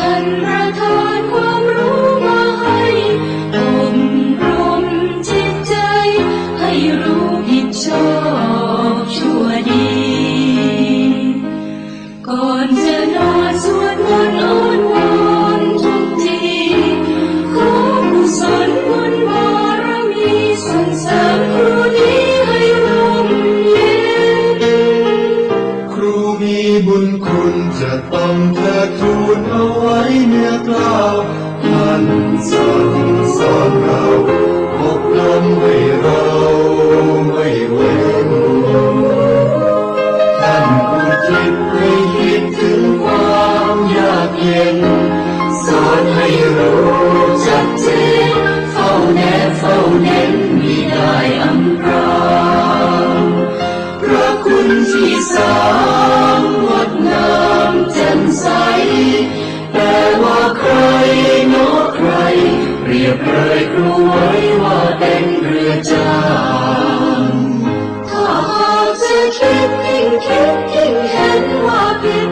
ท่นประทานความรู้มาให้อบรมจิตใจ ให้รู้ผิดชอบชั่วดี ก่อนจะนอนสว มีบุญคุณจะต้องเทิดทูนเอาไว้เนื้อกล้าวท่านสั่งสอนเราอบรมให้เราไม่เว้นท่านผู้คิดให้คิดถึงความยากเย็นสอนให้รู้จั ที่สามงดงามแจ่มใสแต่ว่าใครโนใครเปรียบเลยครูไว้ว่าเป็นเรือจางถ้าหากจะคิดยิ่งคิดยิ่งเห็นว่าผิด